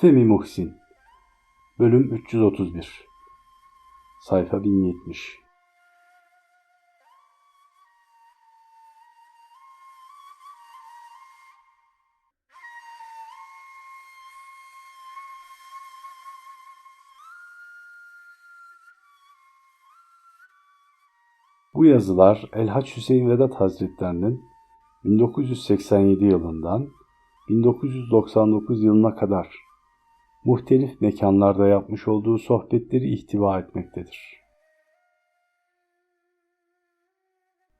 Femi Muhsin. Bölüm 331 Sayfa 1070 Bu yazılar Elhaç Hüseyin Vedat Hazretlerinin 1987 yılından 1999 yılına kadar muhtelif mekanlarda yapmış olduğu sohbetleri ihtiva etmektedir.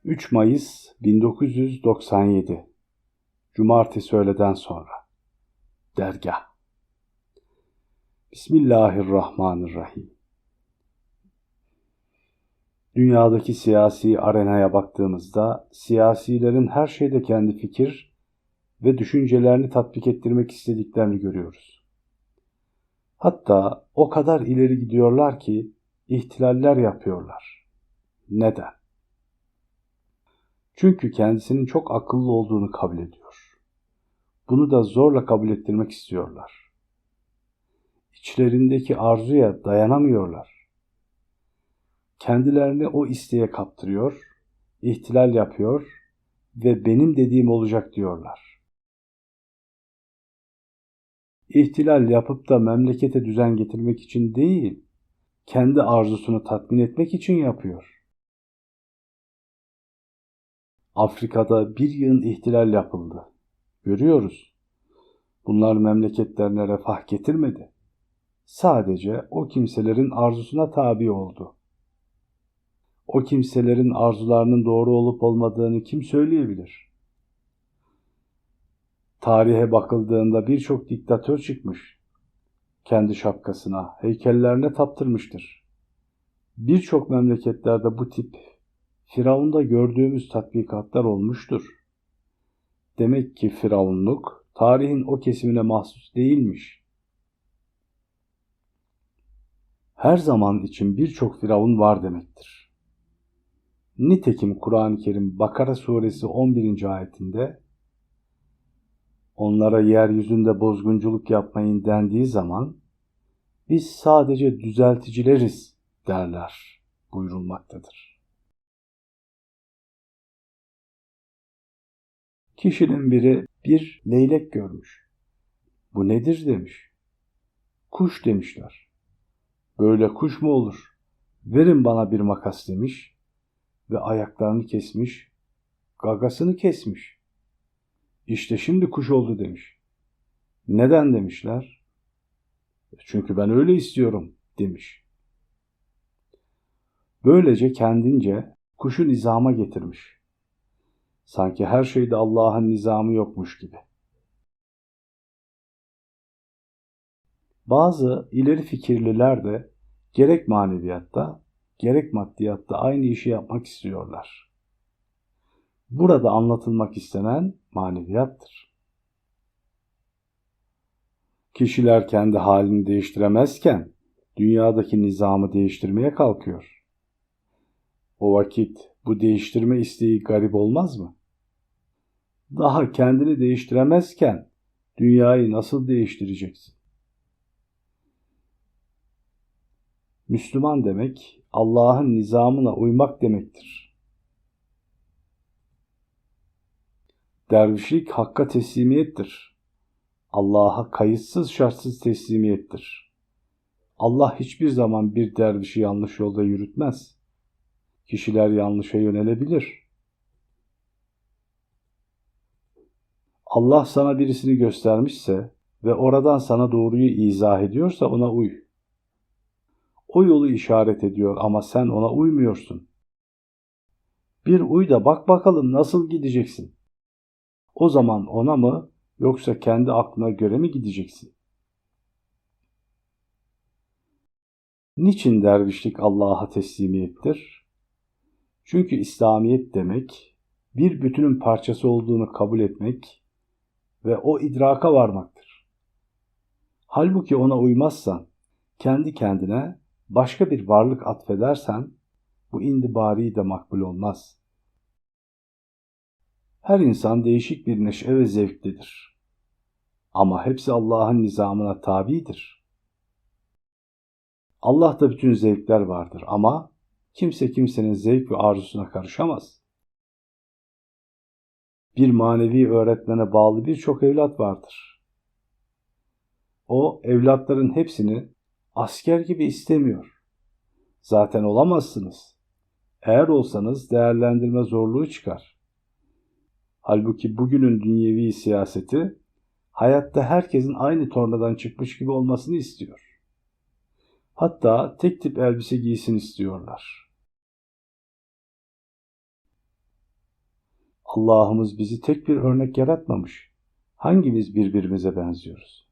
3 Mayıs 1997 Cumartesi öğleden sonra Dergah Bismillahirrahmanirrahim Dünyadaki siyasi arenaya baktığımızda siyasilerin her şeyde kendi fikir ve düşüncelerini tatbik ettirmek istediklerini görüyoruz. Hatta o kadar ileri gidiyorlar ki ihtilaller yapıyorlar. Neden? Çünkü kendisinin çok akıllı olduğunu kabul ediyor. Bunu da zorla kabul ettirmek istiyorlar. İçlerindeki arzuya dayanamıyorlar. Kendilerini o isteğe kaptırıyor, ihtilal yapıyor ve benim dediğim olacak diyorlar. İhtilal yapıp da memlekete düzen getirmek için değil, kendi arzusunu tatmin etmek için yapıyor. Afrika'da bir yığın ihtilal yapıldı. Görüyoruz. Bunlar memleketlerine refah getirmedi. Sadece o kimselerin arzusuna tabi oldu. O kimselerin arzularının doğru olup olmadığını kim söyleyebilir? Tarihe bakıldığında birçok diktatör çıkmış. Kendi şapkasına, heykellerine taptırmıştır. Birçok memleketlerde bu tip Firavun'da gördüğümüz tatbikatlar olmuştur. Demek ki Firavunluk tarihin o kesimine mahsus değilmiş. Her zaman için birçok Firavun var demektir. Nitekim Kur'an-ı Kerim Bakara suresi 11. ayetinde onlara yeryüzünde bozgunculuk yapmayın dendiği zaman biz sadece düzelticileriz derler buyurulmaktadır. Kişinin biri bir leylek görmüş. Bu nedir demiş. Kuş demişler. Böyle kuş mu olur? Verin bana bir makas demiş ve ayaklarını kesmiş, gagasını kesmiş. İşte şimdi kuş oldu demiş. Neden demişler? Çünkü ben öyle istiyorum demiş. Böylece kendince kuşu nizama getirmiş. Sanki her şeyde Allah'ın nizamı yokmuş gibi. Bazı ileri fikirliler de gerek maneviyatta gerek maddiyatta aynı işi yapmak istiyorlar. Burada anlatılmak istenen maneviyattır. Kişiler kendi halini değiştiremezken dünyadaki nizamı değiştirmeye kalkıyor. O vakit bu değiştirme isteği garip olmaz mı? Daha kendini değiştiremezken dünyayı nasıl değiştireceksin? Müslüman demek Allah'ın nizamına uymak demektir. Dervişlik hakka teslimiyettir. Allah'a kayıtsız şartsız teslimiyettir. Allah hiçbir zaman bir dervişi yanlış yolda yürütmez. Kişiler yanlışa yönelebilir. Allah sana birisini göstermişse ve oradan sana doğruyu izah ediyorsa ona uy. O yolu işaret ediyor ama sen ona uymuyorsun. Bir uy da bak bakalım nasıl gideceksin. O zaman ona mı yoksa kendi aklına göre mi gideceksin? Niçin dervişlik Allah'a teslimiyettir? Çünkü İslamiyet demek bir bütünün parçası olduğunu kabul etmek ve o idraka varmaktır. Halbuki ona uymazsan kendi kendine başka bir varlık atfedersen bu indibari de makbul olmaz. Her insan değişik bir neşe ve zevklidir. Ama hepsi Allah'ın nizamına tabidir. Allah'ta bütün zevkler vardır ama kimse kimsenin zevk ve arzusuna karışamaz. Bir manevi öğretmene bağlı birçok evlat vardır. O evlatların hepsini asker gibi istemiyor. Zaten olamazsınız. Eğer olsanız değerlendirme zorluğu çıkar. Halbuki bugünün dünyevi siyaseti hayatta herkesin aynı tornadan çıkmış gibi olmasını istiyor. Hatta tek tip elbise giysin istiyorlar. Allah'ımız bizi tek bir örnek yaratmamış. Hangimiz birbirimize benziyoruz?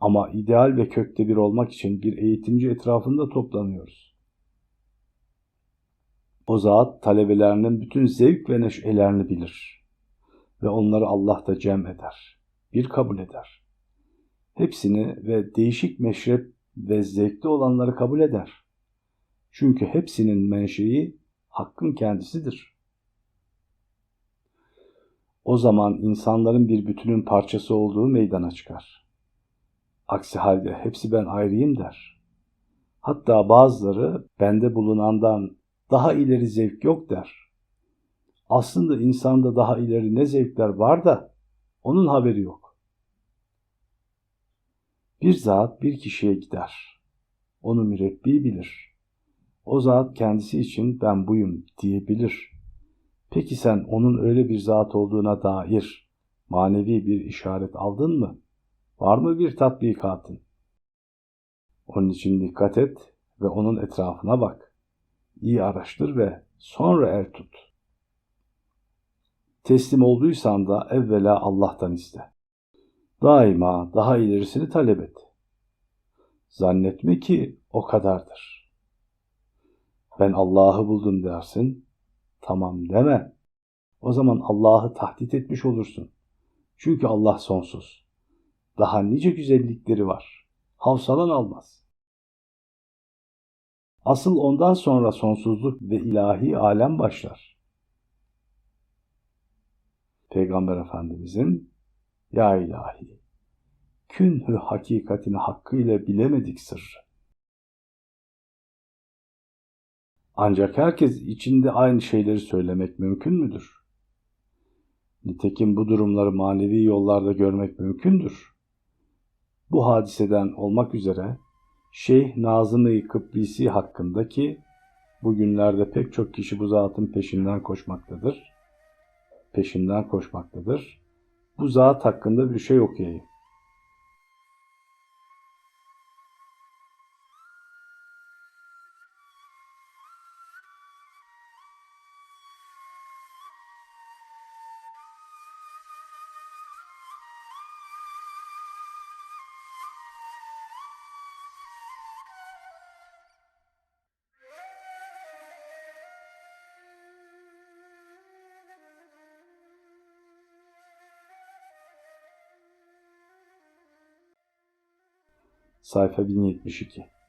Ama ideal ve kökte bir olmak için bir eğitimci etrafında toplanıyoruz. O zat talebelerinin bütün zevk ve neşelerini bilir ve onları Allah'ta cem eder, bir kabul eder. Hepsini ve değişik meşrep ve zevkli olanları kabul eder. Çünkü hepsinin menşei hakkın kendisidir. O zaman insanların bir bütünün parçası olduğu meydana çıkar. Aksi halde hepsi ben ayrıyım der. Hatta bazıları bende bulunandan daha ileri zevk yok der. Aslında insanda daha ileri ne zevkler var da onun haberi yok. Bir zat bir kişiye gider. Onu mürebbi bilir. O zat kendisi için ben buyum diyebilir. Peki sen onun öyle bir zat olduğuna dair manevi bir işaret aldın mı? Var mı bir tatbikatın? Onun için dikkat et ve onun etrafına bak. İyi araştır ve sonra el tut. Teslim olduysan da evvela Allah'tan iste. Daima daha ilerisini talep et. Zannetme ki o kadardır. Ben Allah'ı buldum dersin, tamam deme. O zaman Allah'ı tahdit etmiş olursun. Çünkü Allah sonsuz. Daha nice güzellikleri var. Havsalan almaz. Asıl ondan sonra sonsuzluk ve ilahi alem başlar. Peygamber Efendimizin Ya ilahi, künhü hakikatini hakkıyla bilemedik sırrı. Ancak herkes içinde aynı şeyleri söylemek mümkün müdür? Nitekim bu durumları manevi yollarda görmek mümkündür. Bu hadiseden olmak üzere Şeyh Nazım-ı Kıblisi hakkındaki bugünlerde pek çok kişi bu zatın peşinden koşmaktadır. Peşinden koşmaktadır. Bu zat hakkında bir şey okuyayım. Sayfa 1072